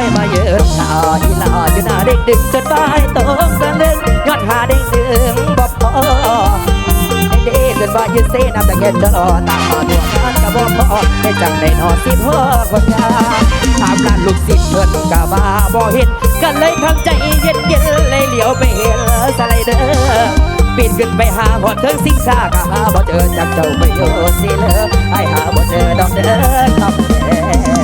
อยมาเยือนหน้าอีหลาอยู่หน้าเด็กดึกจนบ่ายตกตะลึงย้อนหาเด็กดึงบ่พอเด็กจนบ่ายยืนเส้นำตะเย็นเดอตามมาดวงงานกับบ่พอให้จังได้นอนสิพ่อคนงาถามร้านลูกศิษย์เพิ่นก็ว่าบ่เห็นก็เลยทำใจเย็นเย็นเลยเหลียวไปเห็นสไลเดอร์ปีนขึ้นไปหาหอดเทิงสิงซาก็หาบ่เจอจากเจ้าไปโยสิเลยไอ้หาบ่เจอดอกเด้อคำแ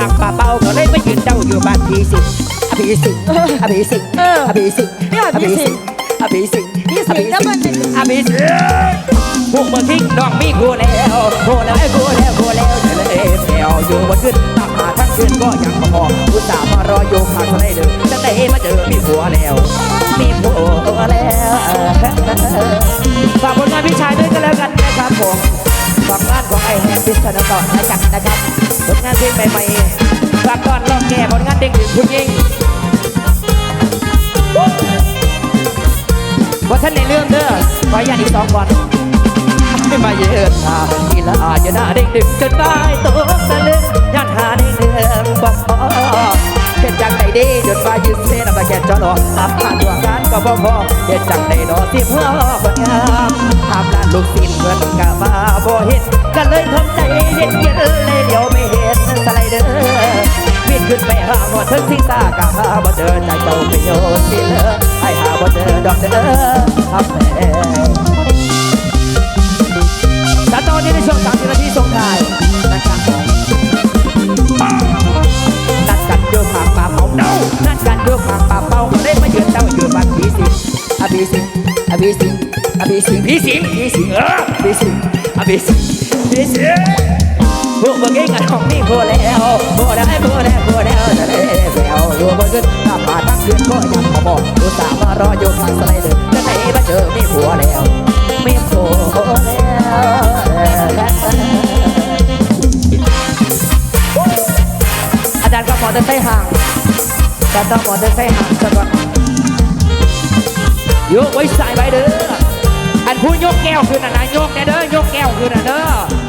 กันอยู่ข้างป่าเป่าก็เลยไปยืนเดาอยู่บ้านพี่สิงอภิสิงอภิสิงเอออภิสิงเนี่ยอพี่ภิสิสิงงอภิสิงพี่สิงแล้วมันเป็นอภิสิงพวกเมืองทิ้งน้องมีกูแล้วกูแล้วกูแล้วกูแล้วเดี๋ยวเลยแถวอยู่บนขึ้นตามหาทั้งคืนก็ยังพออุตส่าห์มารออยู่ข้างทะเลเดินจะได้มาเจอมีผัวแล้ว มีผัวแล้วฝากผลงานพี่ชายด้วยกันแล้วกันนะครับผมฝากงานของไอ้แฮมพิสเตอร์ต่อนะจักนะครับ ผลงานเพลงใหม่ๆฝากก่อนรอบแก่ผลงานเด็กหญิงผู้หญิงว่าท่านในเรื่องเด้อขออนุญาตอีกสองก่อนไม่มาเยือนหาทีละอาจจะหน้าเด็กดึกจนได้ตัวตะลึงยันหาในเดือนบอกพอเห็นจังใดดีจนมายืนเส้นมาแก่จอดอตามผ่านดวงการก็บ่พอเห็นจังใดดอที่พ่อคนงามทำร้านลูกศิษย์เงินกะมาบ่เห็นก็เลยทำใจเย็นเย็นเลยเดี๋ยวไม่เห็น ไปหาหมดทั้งสิงตากะหาบ่เจอใจเจ้าไปโยนสิเลยไอ้หาบ่เจอดอกเด้อทำแม่และตอนนี้ในช่วง30นาทีส่งท้ายนะครับนัดกันโยกหางปลาเป่าเน่านัดกันโยกหางปลาเป่าเล่นมาเยือนเต้าอยู่บ้านผีสิงอภิสิงอภิสิงอภิสิงผีสิงผีสิงเออผีสิงอภิสิงผีสิงพวกเมื่อกี้กันของนี่พอแล้วพอแล้วพอแล้ว รออยู่ข้างสไลเดอร์จะไหนมาเจอมีผัวแล้วมีผัวแล้วอาจารย์ก็หมอเดินใส่ห่างอาจารย์ต้องหมอเดินใส่ห่างซะก่อนยกไว้ใส่ไว้เด้ออันพูดยกแก้วขึ้นน่ะนะยกแน่เด้อยกแก้วขึ้นน่ะเด้อ